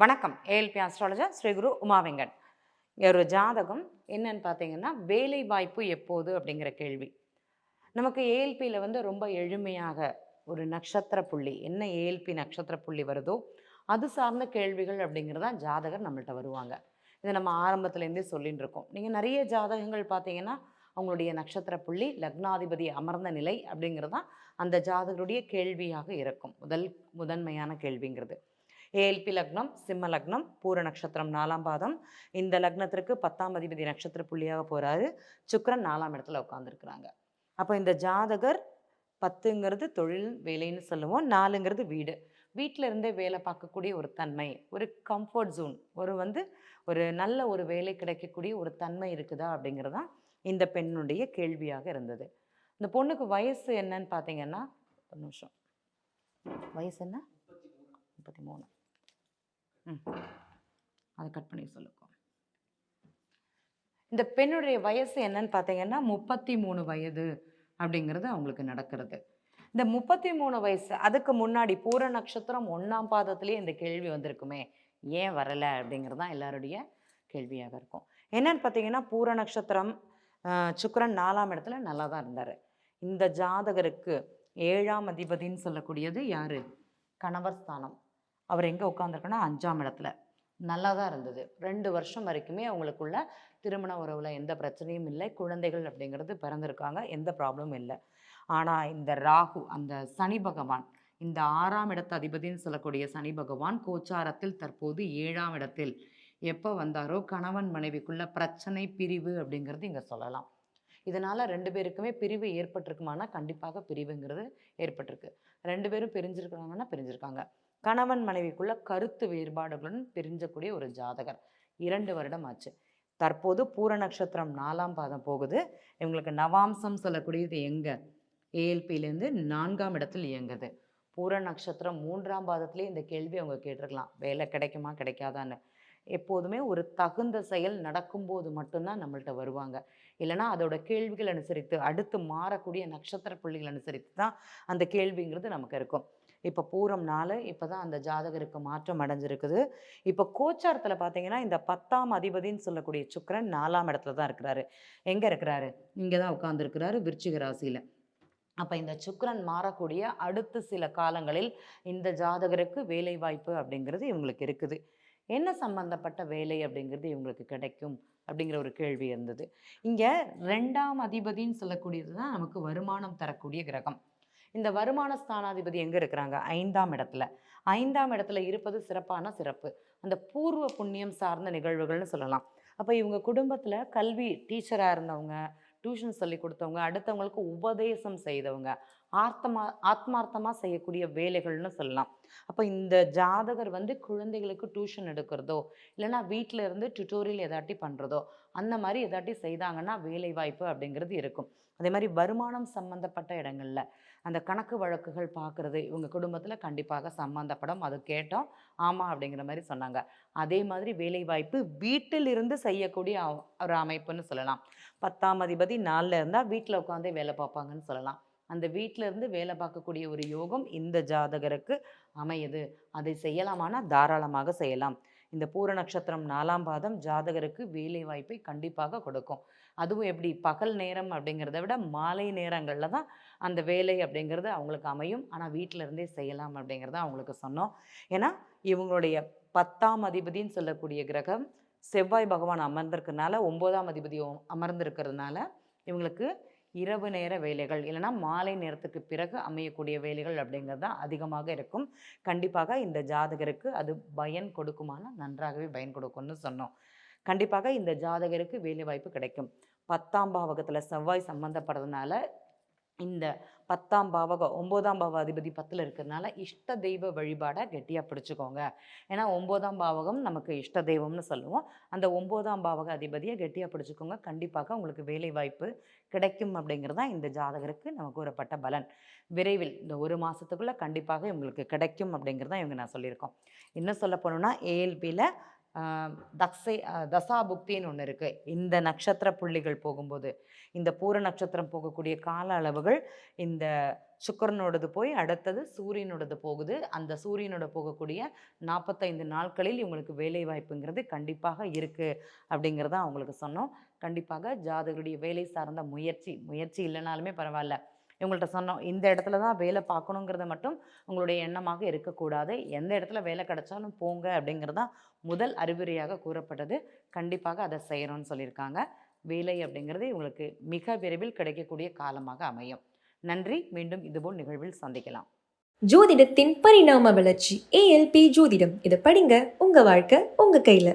வணக்கம். ALP astrologer Sri குரு இங்கே ஒரு ஜாதகம் என்னன்னு பார்த்தீங்கன்னா வேலை வாய்ப்பு எப்போது அப்படிங்கிற கேள்வி. நமக்கு ஏஎல்பியில் வந்து ரொம்ப எளிமையாக ஒரு நட்சத்திர புள்ளி என்ன ஏஎல்பி நட்சத்திர புள்ளி வருதோ அது சார்ந்த கேள்விகள் அப்படிங்கிறது தான் ஜாதகர் நம்மள்ட்ட வருவாங்க. இதை நம்ம ஆரம்பத்துலேருந்தே சொல்லிட்டு இருக்கோம். நீங்கள் நிறைய ஜாதகங்கள் பார்த்தீங்கன்னா அவங்களுடைய நட்சத்திர புள்ளி லக்னாதிபதி அமர்ந்த நிலை அப்படிங்கிறது தான் அந்த ஜாதகருடைய கேள்வியாக இருக்கும். முதல் முதன்மையான கேள்விங்கிறது. ஏஎல்பி லக்னம் சிம்ம லக்னம் பூர நட்சத்திரம் நாலாம் பாதம். இந்த லக்னத்திற்கு பத்தாம் அதிபதி நட்சத்திர புள்ளியாக போகிறாரு சுக்கரன் நாலாம் இடத்துல உட்காந்துருக்குறாங்க அப்போ இந்த ஜாதகர் பத்துங்கிறது தொழில் வேலைன்னு சொல்லுவோம். நாலுங்கிறது வீடு. வீட்டில் இருந்தே வேலை பார்க்கக்கூடிய ஒரு தன்மை ஒரு கம்ஃபர்ட் ஜோன் ஒரு வந்து ஒரு நல்ல ஒரு வேலை கிடைக்கக்கூடிய ஒரு தன்மை இருக்குதா அப்படிங்கிறது தான் இந்த பெண்ணுடைய கேள்வியாக இருந்தது. இந்த பொண்ணுக்கு வயசு என்னன்னு பார்த்தீங்கன்னா ஒரு நிமிஷம். வயசு என்ன? முப்பத்தி மூணு. ம். அதை கட் பண்ணி சொல்லுங்க. இந்த பெண்ணுடைய வயசு என்னன்னு பார்த்தீங்கன்னா முப்பத்தி மூணு வயது அப்படிங்கிறது அவங்களுக்கு நடக்கிறது. இந்த முப்பத்தி மூணு வயசு அதுக்கு முன்னாடி பூர நட்சத்திரம் ஒன்றாம் பாதத்துலேயே இந்த கேள்வி வந்திருக்குமே. ஏன் வரலை அப்படிங்கிறது தான் எல்லாருடைய கேள்வியாக இருக்கும். என்னன்னு பார்த்தீங்கன்னா பூர நட்சத்திரம் சுக்கரன் நாலாம் இடத்துல நல்லா தான் இருந்தார். இந்த ஜாதகருக்கு ஏழாம் அதிபதின்னு சொல்லக்கூடியது யார்? கணவர் ஸ்தானம். அவர் எங்கே உட்காந்துருக்குன்னா அஞ்சாம் இடத்துல. நல்லா தான் இருந்தது. ரெண்டு வருஷம் வரைக்குமே அவங்களுக்குள்ள திருமண உறவில் எந்த பிரச்சனையும் இல்லை. குழந்தைகள் அப்படிங்கிறது பிறந்திருக்காங்க. எந்த ப்ராப்ளமும் இல்லை. ஆனால் இந்த ராகு அந்த சனி பகவான் இந்த ஆறாம் இடத்து அதிபதின்னு சொல்லக்கூடிய சனி பகவான் கோச்சாரத்தில் தற்போது ஏழாம் இடத்தில். எப்போ வந்தாரோ கணவன் மனைவிக்குள்ள பிரச்சனை பிரிவு அப்படிங்கிறது இங்கே சொல்லலாம். இதனால் ரெண்டு பேருக்குமே பிரிவு ஏற்பட்டிருக்குமானா கண்டிப்பாக பிரிவுங்கிறது ஏற்பட்டிருக்கு. ரெண்டு பேரும் பிரிஞ்சிருக்கிறாங்கன்னா பிரிஞ்சிருக்காங்க. கணவன் மனைவிக்குள்ள கருத்து வேறுபாடுகளுடன் பிரிஞ்சக்கூடிய ஒரு ஜாதகர். இரண்டு வருடம் ஆச்சு. தற்போது பூர நட்சத்திரம் நாலாம் பாதம் போகுது. இவங்களுக்கு நவாம்சம் சொல்லக்கூடியது எங்கே? ஏஎல்பியிலேருந்து நான்காம் இடத்தில் இயங்குது. பூர நட்சத்திரம் மூன்றாம் பாதத்திலே இந்த கேள்வி அவங்க கேட்டிருக்கலாம். வேலை கிடைக்குமா கிடைக்காதான்னு. எப்போதுமே ஒரு தகுந்த செயல் நடக்கும்போது மட்டும்தான் நம்மள்ட்ட வருவாங்க. இல்லைன்னா அதோட கேள்விகள் அனுசரித்து அடுத்து மாறக்கூடிய நட்சத்திர புள்ளிகள் அனுசரித்து தான் அந்த கேள்விங்கிறது நமக்கு இருக்கும். இப்போ பூரம் நாள் இப்போ தான் அந்த ஜாதகருக்கு மாற்றம் அடைஞ்சிருக்குது. இப்போ கோச்சாரத்தில் பார்த்தீங்கன்னா இந்த பத்தாம் அதிபதின்னு சொல்லக்கூடிய சுக்கரன் நாலாம் இடத்துல தான் இருக்கிறாரு. எங்கே இருக்கிறாரு? இங்கே தான் உட்காந்துருக்கிறாரு விருச்சிக ராசியில். அப்போ இந்த சுக்கரன் மாறக்கூடிய அடுத்த சில காலங்களில் இந்த ஜாதகருக்கு வேலை வாய்ப்பு அப்படிங்கிறது இவங்களுக்கு இருக்குது. என்ன சம்பந்தப்பட்ட வேலை அப்படிங்கிறது இவங்களுக்கு கிடைக்கும் அப்படிங்கிற ஒரு கேள்வி இருந்தது. இங்கே ரெண்டாம் அதிபதின்னு சொல்லக்கூடியது தான் நமக்கு வருமானம் தரக்கூடிய கிரகம். இந்த வருமான ஸ்தானாதிபதி எங்கே இருக்கிறாங்க? ஐந்தாம் இடத்துல. ஐந்தாம் இடத்துல இருப்பது சிறப்பான சிறப்பு. அந்த பூர்வ புண்ணியம் சார்ந்த நிகழ்வுகள்னு சொல்லலாம். அப்போ இவங்க குடும்பத்தில் கல்வி டீச்சராக இருந்தவங்க டியூஷன் சொல்லி கொடுத்தவங்க அடுத்தவங்களுக்கு உபதேசம் செய்தவங்க ஆர்த்தமா ஆத்மார்த்தமாக செய்யக்கூடிய வேலைகள்னு சொல்லலாம். அப்போ இந்த ஜாதகர் வந்து குழந்தைகளுக்கு டியூஷன் எடுக்கிறதோ இல்லைன்னா வீட்டில் இருந்து டியூட்டோரியல் எதாட்டி பண்ணுறதோ அந்த மாதிரி எதாட்டி செய்தாங்கன்னா வேலை வாய்ப்பு அப்படிங்கிறது இருக்கும். அதே மாதிரி வருமானம் சம்மந்தப்பட்ட இடங்களில் அந்த கணக்கு வழக்குகள் பார்க்குறது இவங்க குடும்பத்தில் கண்டிப்பாக சம்மந்தப்படும் அது கேட்டோம் ஆமாம் அப்படிங்கிற மாதிரி சொன்னாங்க. அதே மாதிரி வேலை வாய்ப்பு செய்யக்கூடிய ஒரு அமைப்புன்னு சொல்லலாம். பத்தாம் அதிபதி நாளில் இருந்தால் வீட்டில் உட்காந்தே வேலை பார்ப்பாங்கன்னு சொல்லலாம். அந்த வீட்டில இருந்து வேலை பார்க்கக்கூடிய ஒரு யோகம் இந்த ஜாதகருக்கு அமையுது. அதை செய்யலாமானா தாராளமாக செய்யலாம். இந்த பூர நட்சத்திரம் நாலாம் பாதம் ஜாதகருக்கு வேலை வாய்ப்பை கண்டிப்பாக கொடுக்கும். அதுவும் எப்படி பகல் நேரம் அப்படிங்கிறத விட மாலை நேரங்களில் தான் அந்த வேலை அப்படிங்கிறது அவங்களுக்கு அமையும். ஆனால் வீட்டிலருந்தே செய்யலாம் அப்படிங்கிறத அவங்களுக்கு சொன்னோம். ஏன்னா இவங்களுடைய பத்தாம் அதிபதின்னு சொல்லக்கூடிய கிரகம் செவ்வாய் பகவான் அமர்ந்திருக்கிறதுனால ஒன்பதாம் அதிபதி அமர்ந்திருக்கிறதுனால இவங்களுக்கு இரவு நேர வேலைகள் இல்லைன்னா மாலை நேரத்துக்கு பிறகு அமையக்கூடிய வேலைகள் அப்படிங்கிறது தான் அதிகமாக இருக்கும். கண்டிப்பாக இந்த ஜாதகருக்கு அது பயன் கொடுக்குமானால் நன்றாகவே பயன் கொடுக்கும்னு சொன்னோம். கண்டிப்பாக இந்த ஜாதகருக்கு வேலை வாய்ப்பு கிடைக்கும். பத்தாம் பாவகத்தில் செவ்வாய் சம்மந்தப்படுறதுனால இந்த பத்தாம் பாவகம் ஒம்போதாம் பாவ அதிபதி பத்தில் இருக்கிறதுனால இஷ்ட தெய்வ வழிபாடை கெட்டியாக பிடிச்சிக்கோங்க. ஏன்னா ஒம்போதாம் பாவகம் நமக்கு இஷ்ட தெய்வம்னு சொல்லுவோம். அந்த ஒம்போதாம் பாவக அதிபதியை கெட்டியாக பிடிச்சிக்கோங்க. கண்டிப்பாக உங்களுக்கு வேலை வாய்ப்பு கிடைக்கும் அப்படிங்கிறது தான் இந்த ஜாதகருக்கு நமக்கு கூறப்பட்ட பலன். விரைவில் இந்த ஒரு மாதத்துக்குள்ளே கண்டிப்பாக இவங்களுக்கு கிடைக்கும் அப்படிங்கிறது தான் இவங்க நான் சொல்லியிருக்கோம். இன்னும் சொல்ல போனோம்னா ஏஎல்பியில் தக்ஸை தசாபுக்தின்னு ஒன்று இருக்குது இந்த நட்சத்திர புள்ளிகள் போகும்போது இந்த பூர நட்சத்திரம் போகக்கூடிய கால அளவுகள் இந்த சுக்கிரனோடது போய் அடுத்தது சூரியனோடது போகுது. அந்த சூரியனோட போகக்கூடிய நாற்பத்தைந்து நாட்களில் இவங்களுக்கு வேலை வாய்ப்புங்கிறது கண்டிப்பாக இருக்குது அப்படிங்கிறத அவங்களுக்கு சொன்னோம். கண்டிப்பாக ஜாதகருடைய வேலை சார்ந்த முயற்சி முயற்சி இல்லைனாலுமே பரவாயில்ல. இவங்கள்ட்ட சொன்னோம் இந்த இடத்துல தான் வேலை பார்க்கணுங்கிறத மட்டும் உங்களுடைய எண்ணமாக இருக்கக்கூடாது. எந்த இடத்துல வேலை கிடைச்சாலும் போங்க அப்படிங்கிறது தான் முதல் அறிவுரையாக கூறப்பட்டது. கண்டிப்பாக அதை செய்கிறோன்னு சொல்லியிருக்காங்க. வேலை அப்படிங்கிறது இவங்களுக்கு மிக விரைவில் கிடைக்கக்கூடிய காலமாக அமையும். நன்றி. மீண்டும் இதுபோல் நிகழ்வில் சந்திக்கலாம். ஜோதிடத்தின் பரிணாம வளர்ச்சி ஏஎல்பி ஜோதிடம். இதை படிங்க. உங்க வாழ்க்கை உங்க கையில.